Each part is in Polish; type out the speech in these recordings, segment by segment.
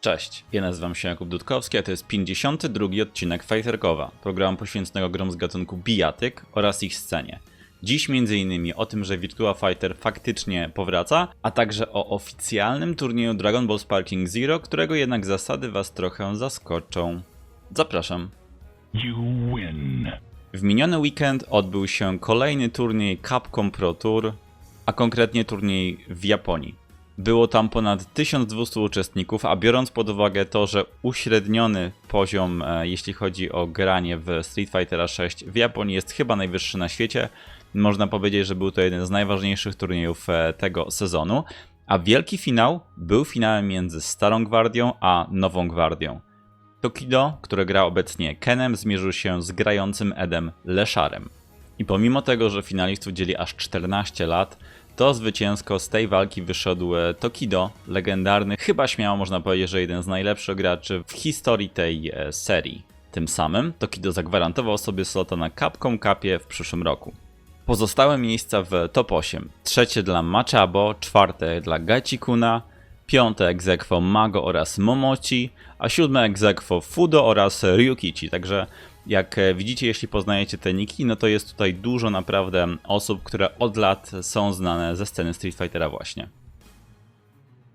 Cześć, ja nazywam się Jakub Dudkowski, a to jest 52 odcinek Fighterkowa, programu poświęconego grom z gatunku bijatyk oraz ich scenie. Dziś m.in. o tym, że Virtua Fighter faktycznie powraca, a także o oficjalnym turnieju Dragon Ball Sparking Zero, którego jednak zasady was trochę zaskoczą. Zapraszam. You win. W miniony weekend odbył się kolejny turniej Capcom Pro Tour, a konkretnie turniej w Japonii. Było tam ponad 1200 uczestników, a biorąc pod uwagę to, że uśredniony poziom, e, jeśli chodzi o granie w Street Fightera 6 w Japonii jest chyba najwyższy na świecie, można powiedzieć, że był to jeden z najważniejszych turniejów e, tego sezonu. A wielki finał był finałem między Starą Gwardią a Nową Gwardią. Tokido, który gra obecnie Kenem, zmierzył się z grającym Edem Leszarem. I pomimo tego, że finalistów dzieli aż 14 lat, to zwycięsko z tej walki wyszedł e, Tokido, legendarny, chyba śmiało można powiedzieć, że jeden z najlepszych graczy w historii tej e, serii. Tym samym Tokido zagwarantował sobie slota na Capcom Cupie w przyszłym roku. Pozostałe miejsca w top 8. Trzecie dla Machabo, czwarte dla Gachikuna, piąte egzekwo Mago oraz Momochi, a siódme egzekwo Fudo oraz Ryukichi. Także jak e, widzicie, jeśli poznajecie te niki, no to jest tutaj dużo naprawdę osób, które od lat są znane ze sceny Street Fightera właśnie.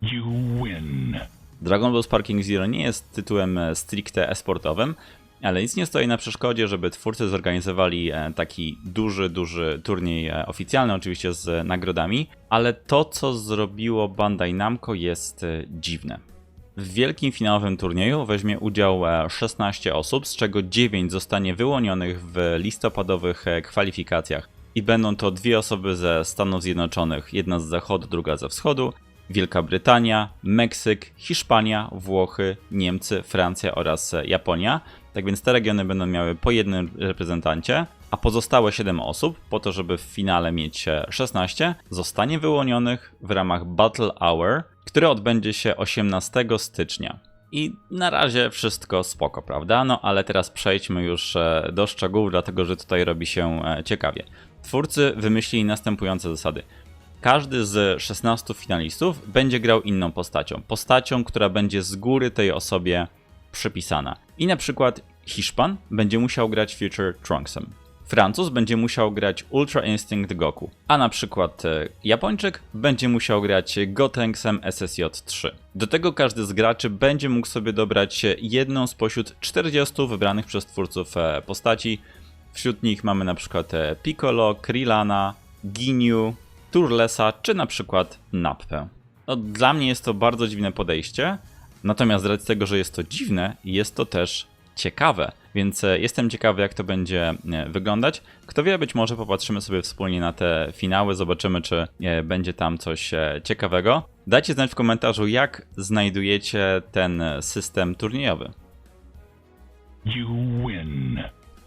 You win. Dragon Ball Sparking Zero nie jest tytułem e, stricte esportowym, ale nic nie stoi na przeszkodzie, żeby twórcy zorganizowali e, taki duży, duży turniej oficjalny, oczywiście z nagrodami, ale to, co zrobiło Bandai Namco jest dziwne. W wielkim finałowym turnieju weźmie udział e, 16 osób, z czego 9 zostanie wyłonionych w listopadowych e, kwalifikacjach. I będą to dwie osoby ze Stanów Zjednoczonych, jedna z zachodu, druga ze wschodu, Wielka Brytania, Meksyk, Hiszpania, Włochy, Niemcy, Francja oraz e, Japonia. Tak więc te regiony będą miały po jednym reprezentancie, a pozostałe 7 osób, po to żeby w finale mieć e, 16, zostanie wyłonionych w ramach Battle Hour, które odbędzie się 18 stycznia. I na razie wszystko spoko, prawda? No ale teraz przejdźmy już e, do szczegółów, dlatego że tutaj robi się e, ciekawie. Twórcy wymyślili następujące zasady. Każdy z 16 finalistów będzie grał inną postacią. Postacią, która będzie z góry tej osobie przypisana. I na przykład Hiszpan będzie musiał grać Future Trunksem. Francuz będzie musiał grać Ultra Instinct Goku, a na przykład e, Japończyk będzie musiał grać Gotenksem SSJ-3. Do tego każdy z graczy będzie mógł sobie dobrać jedną spośród 40 wybranych przez twórców e, postaci. Wśród nich mamy na przykład e, Piccolo, Krillana, Ginyu, Turlesa czy na przykład Nappę. No, dla mnie jest to bardzo dziwne podejście, natomiast z racji tego, że jest to dziwne, jest to też ciekawe, więc e, jestem ciekawy, jak to będzie e, wyglądać. Kto wie, być może popatrzymy sobie wspólnie na te finały, zobaczymy, czy e, będzie tam coś ciekawego. Dajcie znać w komentarzu, jak znajdujecie ten system turniejowy.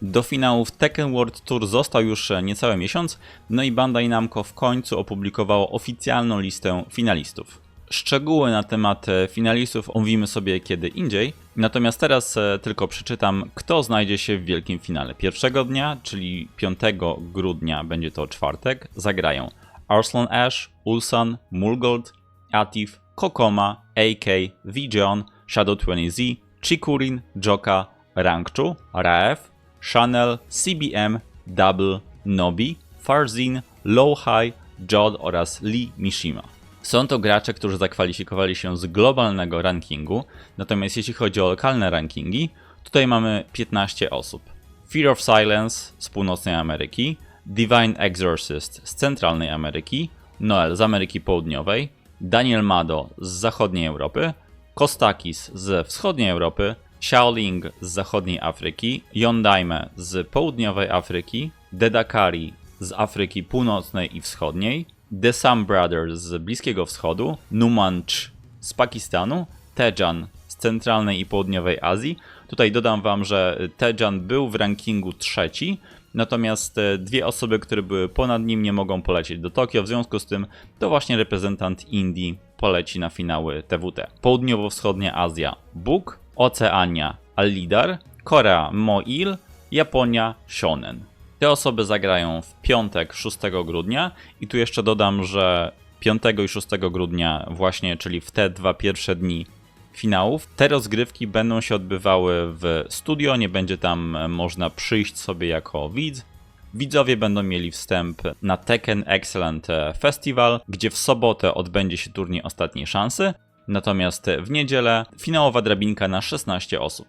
Do finałów Tekken World Tour został już niecały miesiąc, no i Bandai Namco w końcu opublikowało oficjalną listę finalistów. Szczegóły na temat finalistów omówimy sobie kiedy indziej, natomiast teraz e, tylko przeczytam, kto znajdzie się w wielkim finale. Pierwszego dnia, czyli 5 grudnia, będzie to czwartek, zagrają Arslan Ash, Ulsan, Mulgold, Atif, Kokoma, AK, Vijon, Shadow 20Z, Chikurin, Joka, Rangchu, Raef, Chanel, CBM, Double, Nobi, Farzin, Low High, Jod oraz Lee Mishima. Są to gracze, którzy zakwalifikowali się z globalnego rankingu, natomiast jeśli chodzi o lokalne rankingi, tutaj mamy 15 osób. Fear of Silence z północnej Ameryki, Divine Exorcist z centralnej Ameryki, Noel z Ameryki Południowej, Daniel Mado z zachodniej Europy, Kostakis z wschodniej Europy, Xiaoling z zachodniej Afryki, Yondaime z południowej Afryki, Dedakari z Afryki Północnej i Wschodniej, The Sam Brothers z Bliskiego Wschodu, Numanch z Pakistanu, Tejan z centralnej i południowej Azji. Tutaj dodam wam, że Tejan był w rankingu trzeci, natomiast e, dwie osoby, które były ponad nim nie mogą polecieć do Tokio, w związku z tym to właśnie reprezentant Indii poleci na finały TWT. Południowo-wschodnia Azja Buk, Oceania Al-Lidar, Korea Moil, Japonia Shonen. Te osoby zagrają w piątek 6 grudnia i tu jeszcze dodam, że 5 i 6 grudnia właśnie, czyli w te dwa pierwsze dni finałów. Te rozgrywki będą się odbywały w studio, nie będzie tam e, można przyjść sobie jako widz. Widzowie będą mieli wstęp na Tekken Excellent e, Festival, gdzie w sobotę odbędzie się turniej ostatniej szansy, natomiast w niedzielę finałowa drabinka na 16 osób.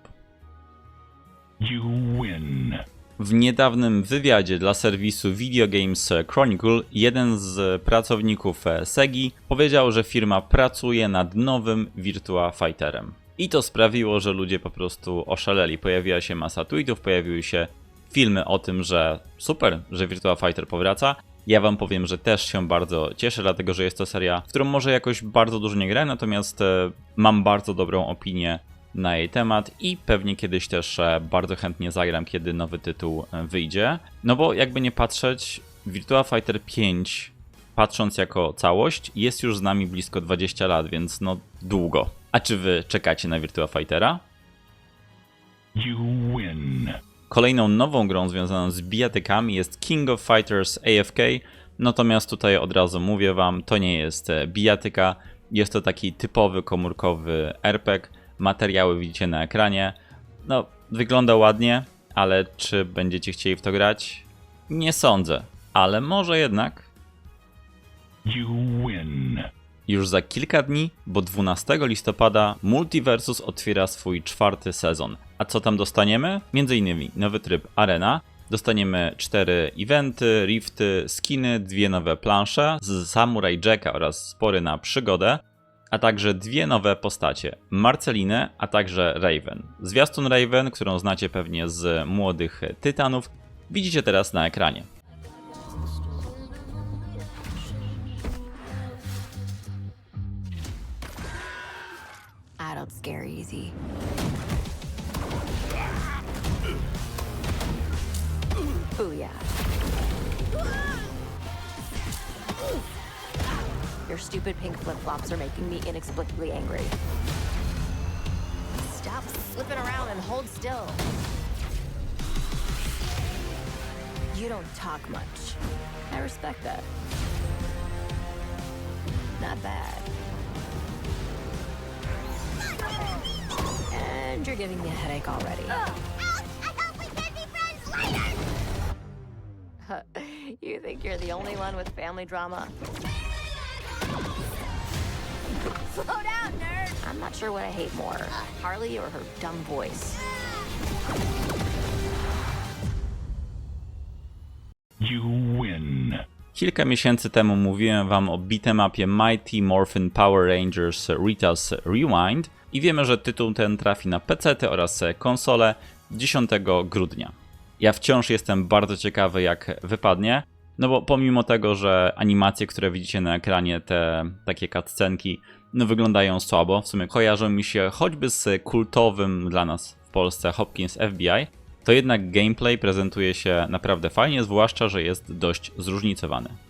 You win. W niedawnym wywiadzie dla serwisu Video Games Chronicle jeden z pracowników e, Segi powiedział, że firma pracuje nad nowym Virtua Fighterem. I to sprawiło, że ludzie po prostu oszaleli. Pojawiła się masa tweetów, pojawiły się filmy o tym, że super, że Virtua Fighter powraca. Ja wam powiem, że też się bardzo cieszę, dlatego że jest to seria, w którą może jakoś bardzo dużo nie grałem, natomiast e, mam bardzo dobrą opinię na jej temat i pewnie kiedyś też e, bardzo chętnie zagram, kiedy nowy tytuł e, wyjdzie. No bo jakby nie patrzeć, Virtua Fighter 5, patrząc jako całość, jest już z nami blisko 20 lat, więc no długo. A czy wy czekacie na Virtua Fightera? You win. Kolejną nową grą związaną z bijatykami jest King of Fighters AFK, natomiast tutaj od razu mówię wam, to nie jest e, bijatyka, jest to taki typowy komórkowy RPG, materiały widzicie na ekranie. No, wygląda ładnie, ale czy będziecie chcieli w to grać? Nie sądzę, ale może jednak You win. już za kilka dni, bo 12 listopada Multiversus otwiera swój czwarty sezon. A co tam dostaniemy? Między innymi nowy tryb Arena, dostaniemy cztery eventy, rifty, skiny, dwie nowe plansze z Samurai Jacka oraz spory na przygodę, a także dwie nowe postacie, Marcelinę, a także Raven. Zwiastun Raven, którą znacie pewnie z młodych Tytanów, widzicie teraz na ekranie. Easy. Your stupid pink flip flops are making me inexplicably angry. Stop slipping around and hold still. You don't talk much. I respect that. Not bad. And you're giving me a headache already. you think you're the only one with family drama? Slow down, nerd! I'm not sure what I hate more Harley or her dumb voice. You win. Kilka miesięcy temu mówiłem wam o beatemapie Mighty Morphin Power Rangers Rita's Rewind i wiemy, że tytuł ten trafi na PC oraz konsole 10 grudnia. Ja wciąż jestem bardzo ciekawy jak wypadnie, no bo pomimo tego, że animacje, które widzicie na ekranie, te takie cutscenki, no wyglądają słabo, w sumie kojarzą mi się choćby z kultowym dla nas w Polsce Hopkins FBI, to jednak gameplay prezentuje się naprawdę fajnie, zwłaszcza, że jest dość zróżnicowany.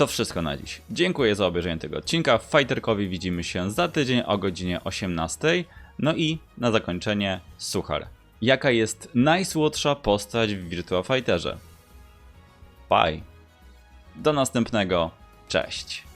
To wszystko na dziś. Dziękuję za obejrzenie tego odcinka. W Fighterkowi widzimy się za tydzień o godzinie 18. No i na zakończenie suchar. Jaka jest najsłodsza postać w Virtua Fighterze? Bye. Do następnego. Cześć.